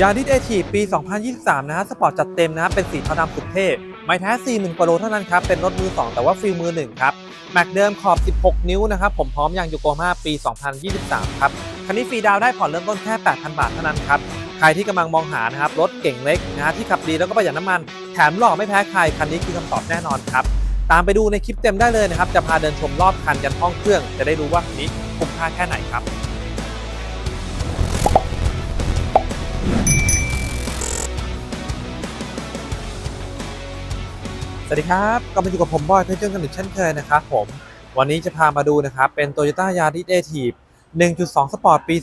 ยาริสเอทีปี 2023 นะฮะ สปอร์ตจัดเต็มนะฮะ เป็นสีเทาดำสุดเท่ ไม่แท้40,000กว่าโลเท่านั้นครับ เป็นรถมือ 2 แต่ว่าฟิลมือ 1 ครับ แม็กเดิมขอบ 16 นิ้วนะครับ ผมพร้อมยางโยโกฮาปี 2023 ครับ คันนี้ฟรีดาวได้ผ่อนเริ่มต้นแค่ 8,000 บาทเท่านั้นครับ ใครที่กำลังมองหานะครับ รถเก่งเล็กนะฮะ ที่ขับดีแล้วก็ประหยัดน้ำมัน แถมหล่อไม่แพ้ใคร คันนี้คือคำตอบแน่นอนครับ ตามไปดูในคลิปเต็มได้เลยนะครับ จะพาเดินชมรอบคันยันห้องเครื่อง จะได้รู้ว่าคันนี้คุ้มค่าแค่ไหนครับ สวัสดีครับก็มาอยู่กับผมบอยเพชรเจ้ากันอีกเช่นเคยนะครับผม วันนี้จะพามาดูนะครับ เป็น Toyota Yaris a t i v 1.2 Sport ปี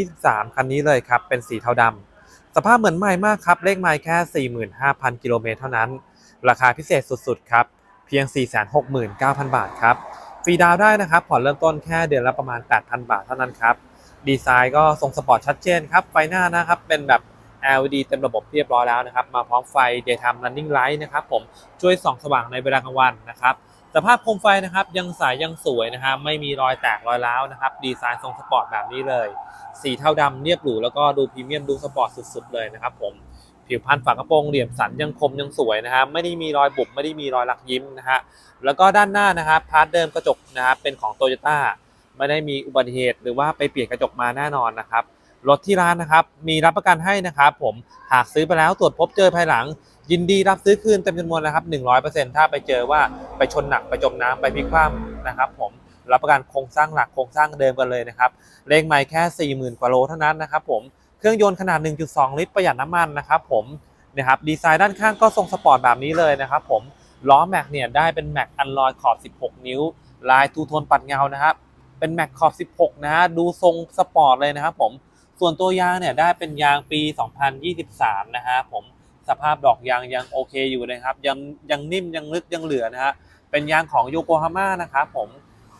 2023 คันนี้เลยครับ เป็นสีเทาดำสภาพเหมือนใหม่มากครับ เลขไมล์แค่ 45,000 กิโลเมตรเท่านั้น ราคาพิเศษสุดๆ ครับ เพียง 469,000 บาทครับ ฟรีดาวได้นะครับ ผ่อนเริ่มต้นแค่เดือนละประมาณ 8,000 บาทเท่านั้นครับ ดีไซน์ก็ทรงสปอร์ตชัดเจนครับ ไฟหน้านะครับ เป็นแบบ LED เต็มระบบเรียบร้อยแล้วนะครับ มาพร้อมไฟ Daytime Running Light นะครับผมช่วยส่องสว่างในเวลากลางวันนะครับสภาพโคมไฟนะครับยังใสยังสวยนะครับไม่มีรอยแตกรอยร้าวนะครับ ดีไซน์ทรงสปอร์ตแบบนี้เลย สีเทาดำเรียบหรูแล้วก็ดูพรีเมียมดูสปอร์ตสุดๆเลยนะครับผมผิวพรรณฝากระโปรงเหลี่ยมสันยังคมยังสวยนะครับไม่ได้มีรอยบุบไม่ได้มีรอยลักยิ้มนะฮะแล้วก็ด้านหน้านะครับพาร์ทเดิมกระจกนะครับเป็นของโตโยต้า ไม่ได้มีอุบัติเหตุ หรือว่าไปเปลี่ยนกระจกมาแน่นอนนะครับรถที่ร้านนะครับมีรับประกันให้นะครับผมหากซื้อไปแล้วตรวจพบเจอภายหลัง ยินดีรับซื้อคืนเต็มจำนวนนะครับ 100%ถ้าไปเจอว่าไปชนหนักไปจมน้ำไปพลิกคว่ำนะครับ ผมรับประกันโครงสร้างหลักโครงสร้างเดิมกันเลยนะครับเลงใหม่แค่ 40,000 กว่าโลเท่านั้นนะครับผมเครื่องยนต์ขนาด 1.2 ลิตรประหยัดน้ำมันนะครับผมนะครับดีไซน์ด้านข้างก็ทรงสปอร์ตแบบนี้เลยนะครับผมล้อแม็กเนี่ยได้เป็นแม็กอันลอยขอบ 16 นิ้ว ลายทูโทนปัดเงานะครับ เป็นแม็กขอบ 16 นะฮะ ดูทรงสปอร์ตเลยนะครับผม ส่วนตัวยางเนี่ยได้เป็นยางปี 2023 นะฮะผม สภาพดอกยางยังโอเคอยู่นะครับ ยังยังนิ่มยังลึกยังเหลือนะฮะ เป็นยางของโยโกฮาม่านะครับผม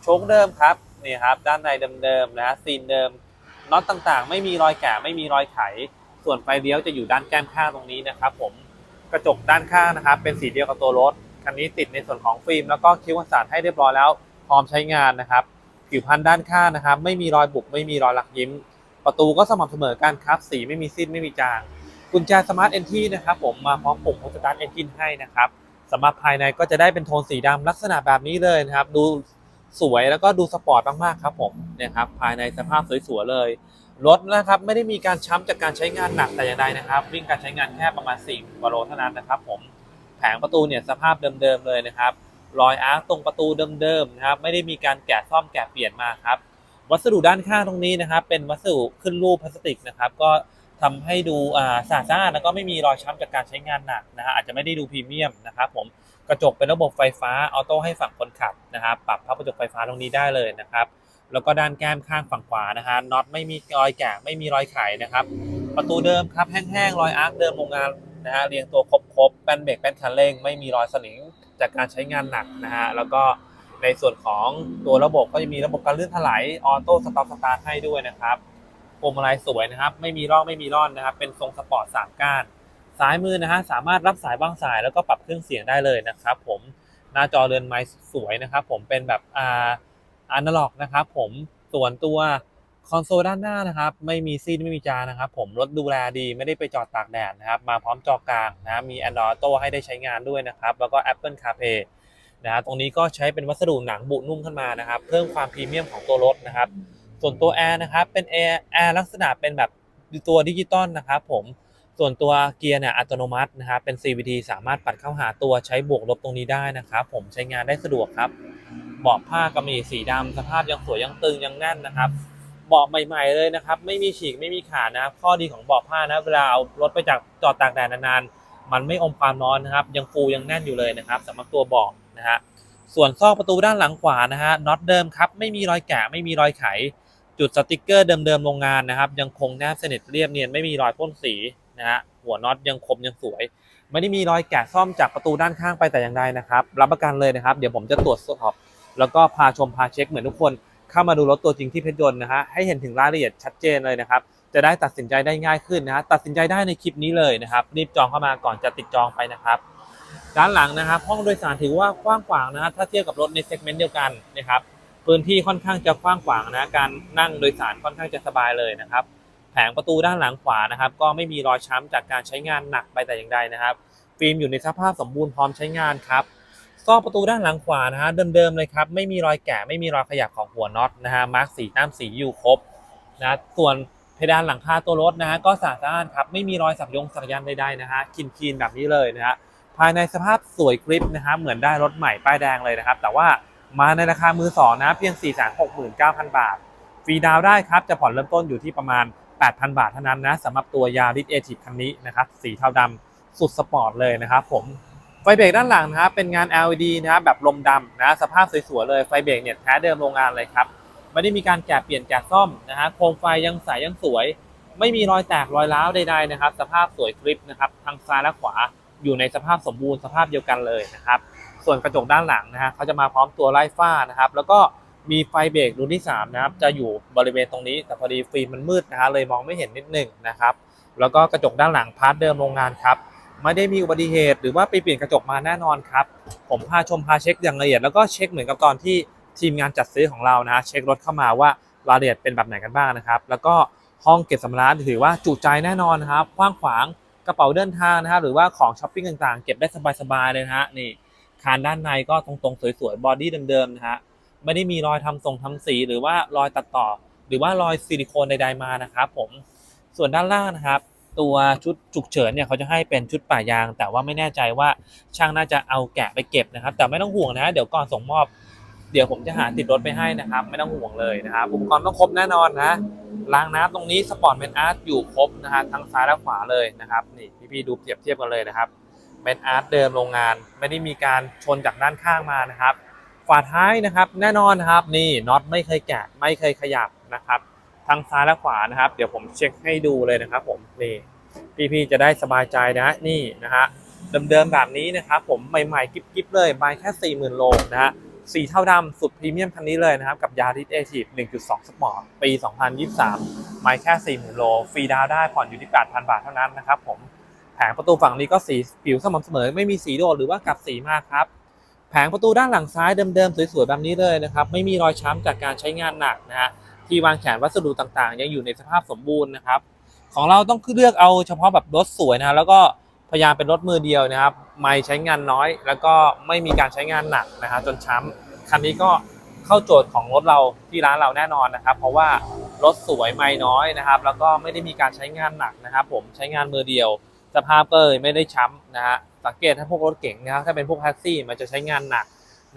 โชคเดิมครับ นี่ครับ ด้านในเดิมๆนะฮะซีนเดิม น็อตต่างๆ ไม่มีรอยแกะไม่มีรอยไข ส่วนไฟเลี้ยวจะอยู่ด้านแก้มข้างตรงนี้นะครับผม กระจกด้านข้างนะครับ เป็นสีเดียวกับตัวรถ คันนี้ติดในส่วนของฟิล์มแล้วก็คิ้วกันศาสตร์ให้เรียบร้อยแล้ว พร้อมใช้งานนะครับ ผิวพันด้านข้างนะครับ ไม่มีรอยบุบไม่มีรอยหลักยิ้ม ประตูก็สม่ำเสมอกันครับสีไม่มีซีดไม่มีจาง กุญแจสมาร์ทเอนทีนะครับผมมาพร้อมปุ่มสตาร์ทเอนจินให้นะครับสำหรับภายในก็จะได้เป็นโทนสีดำลักษณะแบบนี้เลยนะครับ ดูสวยแล้วก็ดูสปอร์ตมากๆครับผมเนี่ยครับภายในสภาพสวยๆเลยรถนะครับไม่ได้มีการช้ำจากการใช้งานหนักแต่อย่างใดนะครับ วิ่งการใช้งานแค่ประมาณ4กิโลเท่านั้นนะครับ ผมแผงประตูเนี่ยสภาพเดิมๆเลยนะครับ รอยอาร์คตรงประตูเดิมๆนะครับไม่ได้มีการแกะซ่อมแกะเปลี่ยนมาครับ วัสดุด้านข้างตรงนี้นะครับ เป็นวัสดุขึ้นรูปพลาสติกนะครับ ก็ทำให้ดูอ่าสะอาดแล้วก็ไม่มีรอยช้ำจากการใช้งานหนักนะฮะอาจจะไม่ได้ดูพรีเมียมนะครับผมกระจกเป็นระบบไฟฟ้าออโต้ให้ฝั่งคนขับนะครับปรับพับกระจกไฟฟ้าตรงนี้ได้เลยนะครับ แล้วก็ด้านแก้มข้างฝั่งขวานะฮะน็อตไม่มีรอยแกะไม่มีรอยไขนะครับ ประตูเดิมครับแห้งๆรอยอาร์คเดิมโรงงานนะฮะเรียงตัวครบๆแป้นเบรกแป้นคันเร่ง ไม่มีรอยสนิม จากการใช้งานหนักนะฮะแล้วก็ในส่วนของตัวระบบก็จะมีระบบการเลื่อนถลายออโต้สต็อปสตาร์ทให้ด้วยนะครับพวงมาลัยสวยนะครับ ไม่มีร่องไม่มีร่อนนะครับ เป็นทรงสปอร์ตสามก้านซ้ายมือนะฮะสามารถรับสายบางสายแล้วก็ปรับเครื่องเสียงได้เลยนะครับ ผมหน้าจอเรือนไม้สวยนะครับ ผมเป็นแบบอ่าอนาล็อกนะครับ ผมส่วนตัว คอนโซลด้านหน้านะครับไม่มีซีดไม่มีจานนะครับ ผมรถดูแลดีไม่ได้ไปจอดตากแดดนะครับ มาพร้อมจอกลางนะครับมี Android Auto ให้ได้ใช้งานด้วยนะครับ แล้วก็ Apple CarPlay นะฮะตรงนี้ก็ใช้เป็นวัสดุหนังบุนุ่มขึ้นมานะครับ เพิ่มความพรีเมียมของตัวรถนะครับ ส่วนตัวแอร์นะครับเป็นแอร์แอร์ลักษณะเป็นแบบตัวดิจิตอลนะครับ ผมส่วนตัวเกียร์เนี่ยอัตโนมัตินะครับเป็น CVT สามารถปัดเข้าหาตัวใช้บวกลบตรงนี้ได้นะครับ ผมใช้งานได้สะดวกครับเบาะผ้ากำมะหยี่สีดำสภาพยังสวยยังตึงยังแน่นนะครับ เบาะใหม่ ๆ เลยนะครับ ไม่มีฉีกไม่มีขาดนะครับ ข้อดีของเบาะผ้านะเวลาเอารถไปจากจอดตากแดดนานๆ มันไม่อมความร้อนนะครับ ยังฟูยังแน่นอยู่เลยนะครับสำหรับตัวเบาะนะฮะส่วนซอกประตูด้านหลังขวานะฮะน็อตเดิมครับไม่มีรอยแกะไม่มีรอยไข จุดสติกเกอร์เดิมๆโรงงานนะครับ ยังคงแนบสนิทเรียบเนียนไม่มีรอยพ่นสีนะฮะหัวน็อตยังคมยังสวย ไม่ได้มีรอยแกะซ่อมจากประตูด้านข้างไปแต่อย่างใดนะครับ รับประกันเลยนะครับ เดี๋ยวผมจะตรวจสอบ แล้วก็พาชมพาเช็คเหมือนทุกคน เข้ามาดูรถตัวจริงที่เพชรยนต์นะฮะให้เห็นถึงรายละเอียดชัดเจนเลยนะครับจะได้ตัดสินใจได้ง่ายขึ้นนะฮะตัดสินใจได้ในคลิปนี้เลยนะครับรีบจองเข้ามาก่อนจะติดจองไปนะครับด้านหลังนะครับห้องโดยสารถือว่ากว้างขวางนะฮะถ้าเทียบกับรถในเซกเมนต์เดียวกันนะครับพื้นที่ค่อนข้างจะกว้างขวางนะการนั่งโดยสารค่อนข้างจะสบายเลยนะครับแผงประตูด้านหลังขวานะครับ ก็ไม่มีรอยช้ำจากการใช้งานหนักไปแต่อย่างใดนะครับฟิล์มอยู่ในสภาพสมบูรณ์พร้อมใช้งานครับ ก็ประตูด้านหลังขวานะฮะเดิมๆเลยครับไม่มีรอยแกะไม่มีรอยขยับของหัวน็อตนะฮะมาร์กสีน้ำสีอยู่ครบนะส่วนเพดานหลังคาตัวรถนะฮะก็สะอาดครับไม่มีรอยสักยงสักยันใดๆนะฮะคลีนแบบนี้เลยนะฮะภายในสภาพสวยกริปนะฮะเหมือนได้รถใหม่ป้ายแดงเลยนะครับ แต่ว่ามาในราคามือสองนะเพียง 469,000 บาท ฟรีดาวได้ครับ จะผ่อนเริ่มต้นอยู่ที่ประมาณ 8,000 บาทเท่านั้นนะสำหรับตัวยาริสเอทิคันนี้นะครับสีเทาดำสุดสปอร์ตเลยนะครับผม ฟเบรกด้านหลังนะครับเป็นงาน LED นะครับแบบลมดำนะสภาพสวยๆเลยไฟเบรกเนี่ยแท้เดิมโรงงานเลยครับไม่ได้มีการแกะเปลี่ยนแกะซ่อมนะฮะโคมไฟยังใสยังสวย ไม่มีรอยแตกรอยร้าวใดๆนะครับ สภาพสวยกริปนะครับทางซ้ายและขวาอยู่ในสภาพสมบูรณ์สภาพเดียวกันเลยนะครับ ส่วนกระจกด้านหลังนะฮะเขาจะมาพร้อมตัวไล่ฝ้านะครับ แล้วก็มีไฟเบรกรุ่นที่3นะครับจะอยู่บริเวณตรงนี้แต่พอดีฟิล์มมันมืดนะฮะเลยมองไม่เห็นนิดหนึ่งนะครับ แล้วก็กระจกด้านหลังพาร์ทเดิมโรงงานครับ ไม่ได้มีอุบัติเหตุ หรือว่าไปเปลี่ยนกระจกมาแน่นอนครับ ผมพาชมพาเช็คอย่างละเอียดแล้วก็เช็คเหมือนกับตอนที่ทีมงานจัดซื้อของเรานะเช็ครถเข้ามาว่ารายละเอียดเป็นแบบไหนกันบ้างนะครับ แล้วก็ห้องเก็บสัมภาระถือว่าจุใจแน่นอนนะครับกว้างขวางกระเป๋าเดินทางนะครับหรือว่าของช้อปปิ้งต่างๆ เก็บได้สบายๆเลยนะฮะนี่คานด้านในก็ตรงๆ สวยๆบอดี้เดิมๆนะฮะไม่ได้มีรอยทำทรงทำสีหรือว่ารอยตัดต่อ หรือว่ารอยซิลิโคนใดๆมานะครับผมส่วนด้านล่างนะครับ ตัวชุดฉุกเฉินเนี่ยเขาจะให้เป็นชุดป่ายาง แต่ว่าไม่แน่ใจว่าช่างน่าจะเอาแกะไปเก็บนะครับ แต่ไม่ต้องห่วงนะ เดี๋ยวก่อนส่งมอบ เดี๋ยวผมจะหาติดรถไปให้นะครับ ไม่ต้องห่วงเลยนะครับอุปกรณ์ต้องครบแน่นอนนะรางน้ำตรงนี้สปอร์ตเมนอาร์ตอยู่ครบนะฮะทั้งซ้ายและขวาเลยนะครับนี่พี่ๆดูเปรียบเทียบกันเลยนะครับเมนอาร์ตเดิมโรงงาน ไม่ได้มีการชนจากด้านข้างมานะครับฝาท้ายนะครับ แน่นอนนะครับนี่น็อตไม่เคยแกะไม่เคยขยับนะครับ ทั้งซ้ายและขวานะครับ เดี๋ยวผมเช็คให้ดูเลยนะครับ ผมนี่พี่ๆจะได้สบายใจนะนี่นะฮะเดิมๆแบบนี้นะครับผมใหม่ๆกิ๊บๆเลยใบแค่40,000โลนะฮะสีเท่าดำสุดพรีเมียมคันนี้เลยนะครับ กับยาริสเอทีฟ1.2 สปอร์ตปี 2023 ไม่แค่ 40,000 โล ฟรีดาวได้ผ่อนอยู่ที่ 8,000 บาทเท่านั้นนะครับผมแผงประตูฝั่งนี้ก็สีผิวสม่ำเสมอ ไม่มีสีโดดหรือว่ากลับสีมากครับ แผงประตูด้านหลังซ้ายเดิมๆ สวยๆ แบบนี้เลยนะครับ ไม่มีรอยช้ำจากการใช้งานหนักนะฮะ ที่วางแขนวัสดุต่างๆ ยังอยู่ในสภาพสมบูรณ์นะครับ ของเราต้องเลือกเอาเฉพาะแบบรถสวยนะแล้วก็พยายามเป็นรถมือเดียวนะครับ ไม่ใช้งานน้อย แล้วก็ไม่มีการใช้งานหนักนะฮะจนช้ำคันนี้ก็เข้าโจทย์ของรถเราที่ร้านเราแน่นอนนะครับ เพราะว่ารถสวยไม่น้อยนะครับ แล้วก็ไม่ได้มีการใช้งานหนักนะครับ ผมใช้งานมือเดียว สภาพก็เลยไม่ได้ช้ำนะฮะสังเกตถ้าพวกรถเก๋งนะครับถ้าเป็นพวกแท็กซี่มันจะใช้งานหนัก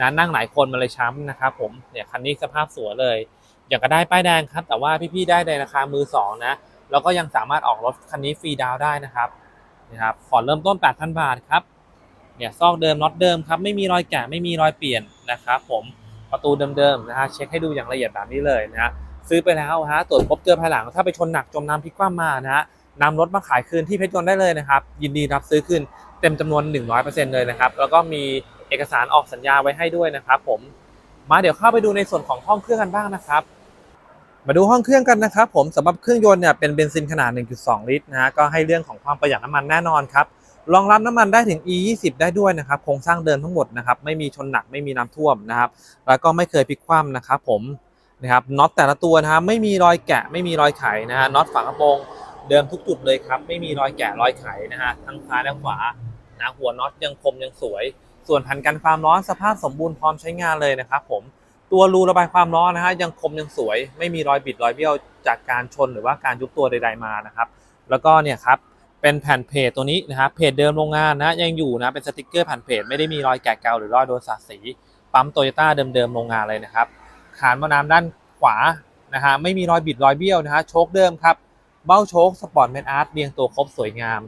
นะนั่งหลายคนมันเลยช้ำนะครับ ผมเนี่ยคันนี้สภาพสวยเลย อย่ากก็ได้ป้ายแดงครับ แต่ว่าพี่ๆได้ในราคามือสองนะแล้วก็ยังสามารถออกรถคันนี้ฟรีดาวได้นะครับนะครับผ่อนเริ่มต้น 8,000 บาทครับเนี่ยซอกเดิมน็อตเดิมครับไม่มีรอยแกะไม่มีรอยเปลี่ยนนะครับผมประตูเดิมๆนะฮะเช็คให้ดูอย่างละเอียดแบบนี้เลยนะฮะซื้อไปแล้วฮะตรวจพบเจอภายหลังถ้าไปชนหนักจมน้ำพลิกคว่ำมานะฮะนำรถมาขายคืนที่เพชรยนต์ได้เลยนะครับ ยินดีรับซื้อคืนเต็มจำนวน 100%เลยนะครับ แล้วก็มีเอกสารออกสัญญาไว้ให้ด้วยนะครับผมมาเดี๋ยวเข้าไปดูในส่วนของห้องเครื่องกันบ้างนะครับ มาดูห้องเครื่องกันนะครับผมสำหรับเครื่องยนต์เนี่ยเป็นเบนซินขนาด 1.2 ลิตรนะฮะก็ให้เรื่องของความประหยัดน้ำมันแน่นอนครับรองรับน้ำมันได้ถึง E20 ได้ด้วยนะครับโครงสร้างเดิมทั้งหมดนะครับไม่มีชนหนักไม่มีน้ำท่วมนะครับแล้วก็ไม่เคยพลิกคว่ำนะครับผมนะครับน็อตแต่ละตัวนะครับไม่มีรอยแกะไม่มีรอยไขนะฮะน็อตฝากระโปรงเดิมทุกจุดเลยครับไม่มีรอยแกะรอยไขนะฮะทั้งซ้ายและขวานะหัวน็อตยังคมยังสวย ส่วนแผ่นกันความร้อนสภาพสมบูรณ์พร้อมใช้งานเลยนะครับผม ตัวรูระบายความร้อนนะฮะยังคมยังสวย ไม่มีรอยบิดรอยเบี้ยวจากการชนหรือว่าการยุบตัวใด ๆมานะครับ แล้วก็เนี่ยครับเป็นแผ่นเพจตัวนี้นะครับเพจเดิมโรงงานนะยังอยู่นะเป็นสติกเกอร์แผ่นเพจไม่ได้มีรอยแกะเกาหรือรอยโดนสาดสีปั๊มโตโยต้าเดิมๆโรงงานเลยนะครับขานมะน้ำด้านขวานะฮะไม่มีรอยบิดรอยเบี้ยวนะฮะโชคเดิมครับเบ้าโชคสปอร์ตเมนอาร์ตเรียงตัวครบสวยงาม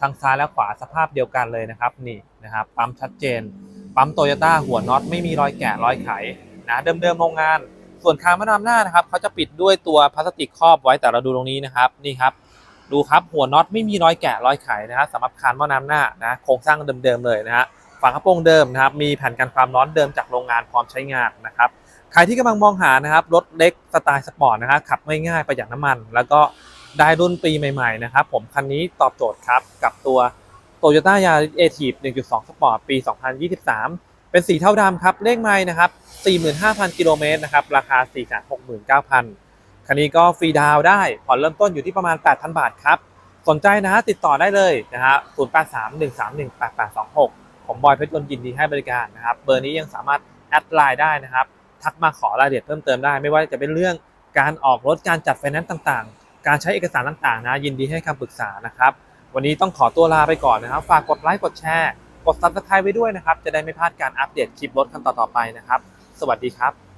ทางซ้ายและขวาสภาพเดียวกันเลยนะครับนี่นะครับปั๊มชัดเจน ปั๊มโตโยต้าหัวน็อตไม่มีรอยแกะรอยไข นะเดิมๆโรงงาน ส่วนคานมะนาวหน้านะครับเขาจะปิดด้วยตัวพลาสติกครอบไว้แต่เราดูตรงนี้นะครับนี่ครับดูครับหัวน็อตไม่มีรอยแกะรอยไขนะครับสำหรับคานมะนาวหน้านะโครงสร้างเดิมๆเลยนะฮะฝากระโปรงเดิมนะครับมีแผ่นกันความร้อนเดิมจากโรงงานพร้อมใช้งานนะครับใครที่กำลังมองหานะครับรถเล็กสไตล์สปอร์ตนะครับขับง่ายๆประหยัดน้ำมัน แล้วก็ได้รุ่นปีใหม่ๆนะครับผมคันนี้ตอบโจทย์ครับกับตัว Toyota Yaris Active 1.2 Sport ปี 2023 เป็นสีเทาดำครับ เลขไม้นะครับ 45,000 กิโลเมตรนะครับ ราคา 469,000 คันนี้ก็ฟรีดาวได้ ผ่อนเริ่มต้นอยู่ที่ประมาณ 8,000 บาทครับ สนใจนะฮะติดต่อได้เลยนะฮะ0831318826 ผมบอยเพชรยนต์ยินดีให้บริการนะครับ เบอร์นี้ยังสามารถแอดไลน์ได้นะครับ ทักมาขอรายละเอียดเพิ่มเติมได้ ไม่ว่าจะเป็นเรื่องการออกรถ การจัดไฟแนนซ์ต่างๆ การใช้เอกสารต่างๆ นะ ยินดีให้คำปรึกษานะครับ วันนี้ต้องขอตัวลาไปก่อนนะครับ ฝากกดไลค์ กดแชร์ กดซับสไครต์ไว้ด้วยนะครับ จะได้ไม่พลาดการอัปเดตคลิปรถคันต่อๆไปนะครับ สวัสดีครับ